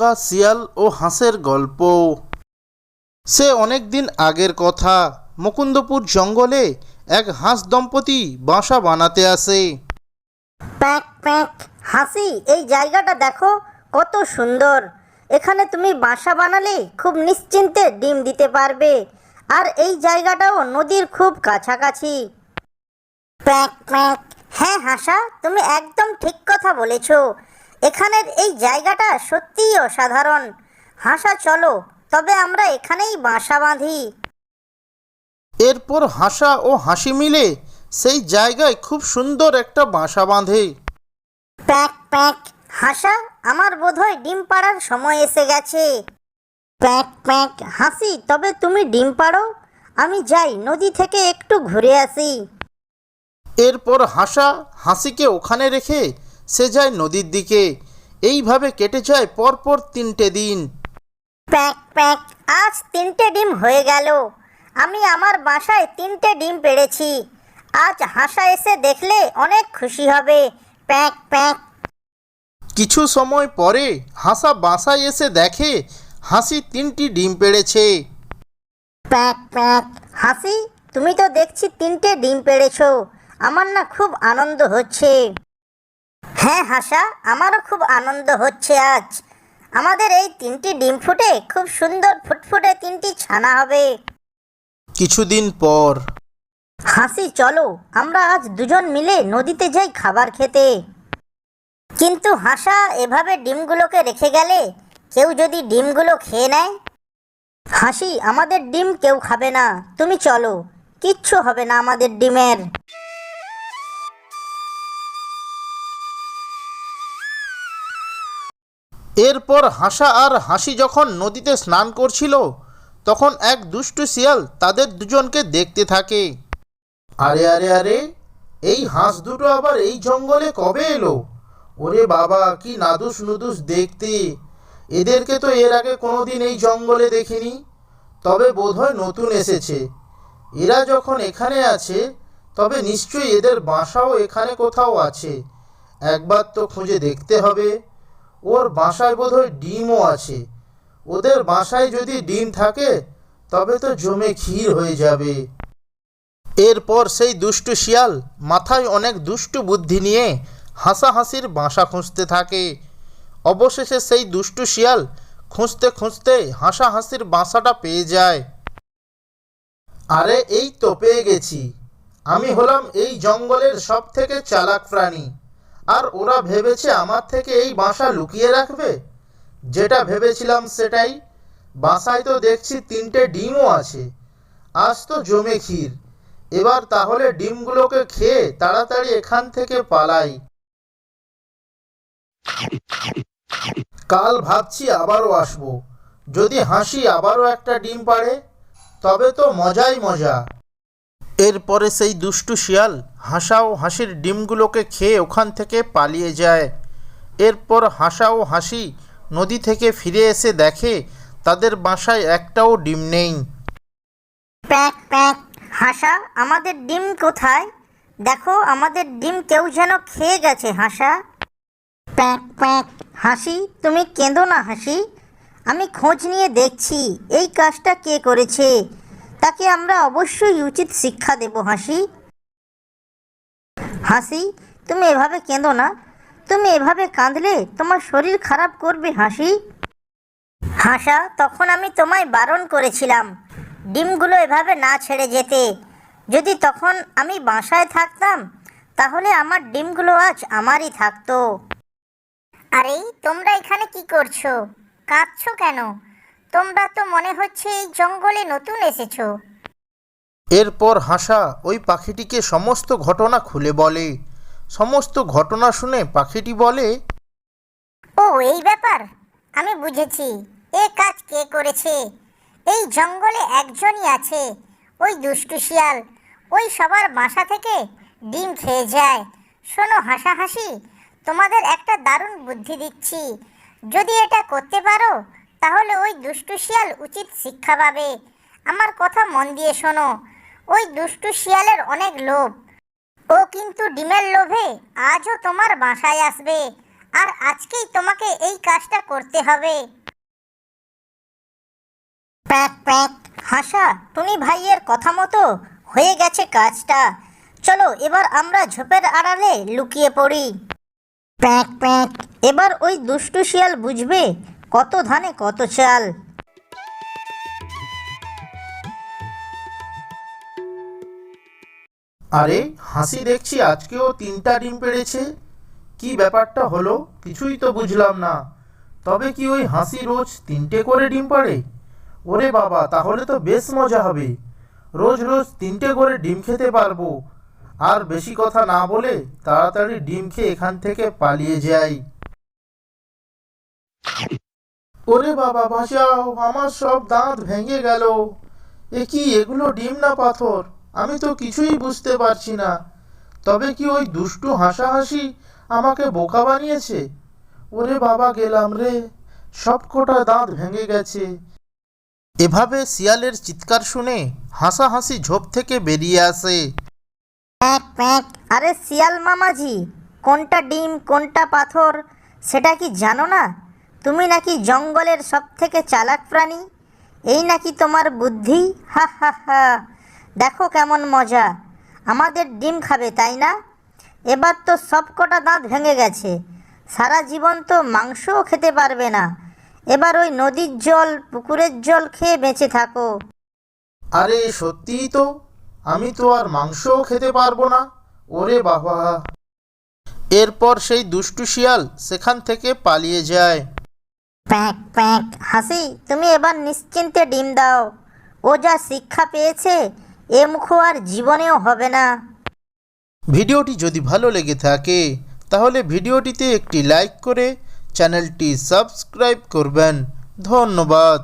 বোকা, শিয়াল ও হাঁসের গল্প। সে অনেক দিন আগের কথা। মুকুন্দপুর জঙ্গলে এক হাঁস দম্পতি বাসা বানাতে আসে। প্যাক হাসি, এই জায়গাটা দেখো, কত সুন্দর। এখানে তুমি বাসা বানালে খুব নিশ্চিন্তে ডিম দিতে পারবে। আর এই জায়গাটাও নদীর খুব কাছাকাছি। প্যাক হ্যাঁ হাসা, তুমি একদম ঠিক কথা বলেছ। এখানের এই জায়গাটা সত্যিই অসাধারণ। হাসা চলো তবে আমরা এখানেই বাসা বাঁধি। এরপর হাসা ও হাসি মিলে সেই জায়গায় খুব সুন্দর একটা বাসা বাঁধে। প্যাক প্যাক হাসা আমার বোধহয় ডিম পাড়ার সময় এসে গেছে। প্যাক প্যাক হাসি তবে তুমি ডিম পাড়ো? আমি যাই নদী থেকে একটু ঘুরে আসি। এরপর হাসা হাসিকে ওখানে রেখে সে যায় নদীর দিকে। এইভাবে কেটে যায় পরপর তিনটে দিন। প্যাক প্যাক আজ তিনটে ডিম হয়ে গেল। আমি আমার বাসায় তিনটে ডিম পেড়েছি। আজ হাসা এসে দেখলে অনেক খুশি হবে। প্যাক প্যাক। কিছু সময় পরে হাসা বাসায় এসে দেখে হাসি তিনটি ডিম পেড়েছে। Pack pack. হাসি তুমি তো দেখছি তিনটে ডিম পেড়েছো। আমার না খুব আনন্দ হচ্ছে। হ্যাঁ হাসা আমারও খুব আনন্দ হচ্ছে আজ। আমাদের এই তিনটি ডিম ফুটে খুব সুন্দর ফুটফুটে তিনটি ছানা হবে। কিছুদিন পর। হাসি চলো আমরা আজ দুজন মিলে নদীতে যাই খাবার খেতে। কিন্তু হাসা এভাবে ডিমগুলোকে রেখে গেলে কেউ যদি ডিমগুলো খেয়ে নেয়? হাসি আমাদের ডিম কেউ খাবে না। তুমি চলো কিচ্ছু হবে না আমাদের ডিমের। এরপর হাসা আর হাসি যখন নদীতে স্নান করছিল, তখন এক দুষ্টু শিয়াল তাদের দুজনকে দেখতে থাকে। আরে আরে আরে, এই হাঁস দুটো আবার এই জঙ্গলে কবে এলো? ওরে বাবা, কি নাদুস নুদুস দেখতে। এদেরকে তো এর আগে কোনোদিন এই জঙ্গলে দেখিনি। তবে বোধহয় নতুন এসেছে। এরা যখন এখানে আছে, তবে নিশ্চয়ই এদের বাসাও এখানে কোথাও আছে। একবার তো খুঁজে দেখতে হবে। ওর বাসায় বোধহয় ডিমও আছে। ওদের বাসায় যদি ডিম থাকে, তবে তো জমে ক্ষীর হয়ে যাবে। এরপর সেই দুষ্টু শিয়াল মাথায় অনেক দুষ্টু বুদ্ধি নিয়ে হাসাহাসির বাসা খুঁজতে থাকে। অবশেষে সেই দুষ্টু শিয়াল খুঁজতে খুঁজতে হাসাহাসির বাসাটা পেয়ে যায়। আরে, এই তো পেয়ে গেছি। আমি হলাম এই জঙ্গলের সব থেকে চালাক প্রাণী। আর ওরা ভেবেছে আমার থেকে এই বাসা লুকিয়ে রাখবে? যেটা ভেবেছিলাম সেটাই। বাসায় তো দেখছি তিনটে ডিমও আছে। আজ তো জমে ক্ষীর। এবার তাহলে ডিমগুলোকে খেয়ে তাড়াতাড়ি এখান থেকে পালাই। কাল ভাবছি আবারও আসব। যদি হাসি আবারও একটা ডিম পাড়ে, তবে তো মজাই মজা। এরপরে সেই দুষ্টু শিয়াল হাসা ও হাসির ডিমগুলোকে খেয়ে ওখান থেকে পালিয়ে যায়। এরপর হাসা ও হাসি নদী থেকে ফিরে এসে দেখে তাদের বাসায় একটাও ডিম নেই। প্যাক প্যাক, হাসা, আমাদের ডিম কোথায়? দেখো, আমাদের ডিম কেউ যেন খেয়ে গেছে, হাসা। প্যাক প্যাক, হাসি, তুমি কেঁদো না, হাসি। আমি খোঁজ নিয়ে দেখছি, এই কাজটা কে করেছে? তাকে আমরা অবশ্যই উচিত শিক্ষা দেব, হাসি। হাসি, তুমি এভাবে কেঁদো না। তুমি এভাবে কাঁদলে তোমার শরীর খারাপ করবে, হাসি। হাসা, তখন আমি তোমায় বারণ করেছিলাম, ডিমগুলো এভাবে না ছেড়ে যেতে। যদি তখন আমি বাসায় থাকতাম, তাহলে আমার ডিমগুলো আজ আমারই থাকতো। আরে, তোমরা এখানে কি করছ? কাঁদছো কেন? তোমরা তো মনে হচ্ছে এই জঙ্গলে নতুন এসেছ। এরপর হাসা ওই পাখিটিকে সমস্ত ঘটনা খুলে বলে। সমস্ত ঘটনা শুনে পাখিটি বলে ও এই ব্যাপার? আমি বুঝেছি। এ কাজ কে করেছে? এই জঙ্গলে একজনই আছে। ওই দুষ্টু শিয়াল। ওই সবার বাসা থেকে ডিম খেয়ে যায়। শোনো হাসাহাসি তোমাদের একটা দারুণ বুদ্ধি দিচ্ছি। যদি এটা করতে পারো তাহলে ওই দুষ্টু শিয়াল উচিত শিক্ষা পাবে। আমার কথা মন দিয়ে শোনো। ওই দুষ্টু শিয়ালের অনেক লোভ। ও কিন্তু ডিমের লোভে আজও তোমার বাসায় আসবে। আর আজকেই তোমাকে এই কাজটা করতে হবে। প্যাক প্যাক। হাসা টুনি ভাইয়ের কথা মতো হয়ে গেছে কাজটা। চলো, এবার আমরা ঝোপের আড়ালে লুকিয়ে পড়ি। প্যাক প্যাক। এবার ওই দুষ্টু শিয়াল বুঝবে কত ধানে কত চাল আরে, হাসি দেখছি আজকেও তিনটা ডিম পেড়েছে। কি ব্যাপারটা হলো? কিছুই তো বুঝলাম না। তবে কি ওই হাসি রোজ তিনটে করে ডিম পাড়ে? ওরে বাবা, তাহলে তো বেশ মজা হবে। রোজ রোজ তিনটে করে ডিম খেতে পারব। আর বেশি কথা না বলে তাড়াতাড়ি ডিম খেয়ে এখান থেকে পালিয়ে যাই। ওরে বাবা, বাঁচাও, আমার সব দাঁত ভেঙে গেল। এ কি, এগুলো ডিম না পাথর? আমি তো কিছুই বুঝতে পারছি না। তবে কি ওই দুষ্টু হাসাহাসি আমাকে বোকা বানিয়েছে? ওরে বাবা, গেলাম রে। সব কটা দাঁত ভেঙে গেছে। এভাবে শিয়ালের চিৎকার শুনে হাসাহাসি ঝোপ থেকে বেরিয়ে আসে। আরে শিয়াল মামাজি, কোনটা ডিম, কোনটা পাথর, সেটা কি জানো না? তুমি নাকি জঙ্গলের সব থেকে চালাক প্রাণী? এই নাকি তোমার বুদ্ধি? হা হা হা। দেখো কেমন মজা। আমাদের ডিম খাবে, তাই না? এবার তো সব কটা দাঁত ভেঙে গেছে। সারা জীবন তো মাংসও খেতে পারবে না। এবার ওই নদীর জল, পুকুরের জল খেয়ে বেঁচে থাকো। আরে, সত্যিই তো। আমি তো আর মাংসও খেতে পারব না। ওরে বাবা। এরপর সেই দুষ্টু শিয়াল সেখান থেকে পালিয়ে যায়। প্যাঁক প্যাঁক হাসি, তুমি এবার নিশ্চিন্তে ডিম দাও। ও যা শিক্ষা পেয়েছে, এ মুখো আর জীবনেও হবে না। ভিডিওটি যদি ভালো লেগে থাকে, তাহলে ভিডিওটিতে একটি লাইক করে চ্যানেলটি সাবস্ক্রাইব করবেন। ধন্যবাদ।